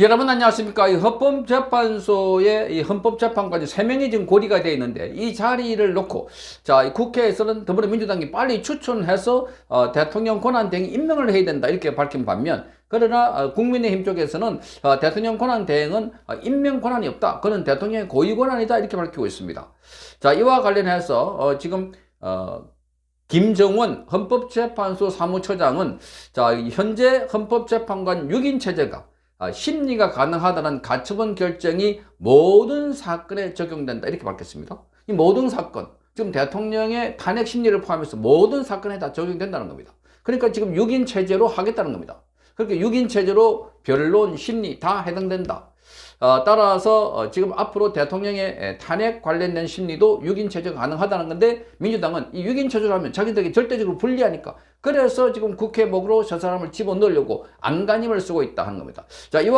여러분 안녕하십니까. 이 헌법재판소의 이 헌법재판관이 세명이 지금 고리가 되어 있는데 이 자리를 놓고 자, 이 국회에서는 더불어민주당이 빨리 추천해서 어, 대통령 권한대행 임명을 해야 된다 이렇게 밝힌 반면 그러나 어, 국민의힘 쪽에서는 어, 대통령 권한 대행은 어, 임명 권한이 없다. 그는 대통령의 고위 권한이다 이렇게 밝히고 있습니다. 자, 이와 관련해서 어, 지금 어, 김정원 헌법재판소 사무처장은 자, 이 현재 헌법재판관 6인 체제가 아, 심리가 가능하다는 가처분 결정이 모든 사건에 적용된다 이렇게 밝혔습니다. 이 모든 사건, 지금 대통령의 탄핵 심리를 포함해서 모든 사건에 다 적용된다는 겁니다. 그러니까 지금 6인 체제로 하겠다는 겁니다. 그렇게 6인 체제로 변론, 심리 다 해당된다. 어, 따라서 어, 지금 앞으로 대통령의 에, 탄핵 관련된 심리도 6인 체제가 가능하다는 건데 민주당은 이 6인 체제로 하면 자기들에게 절대적으로 불리하니까 그래서 지금 국회 목으로 저 사람을 집어넣으려고 안간힘을 쓰고 있다 하는 겁니다. 자, 이와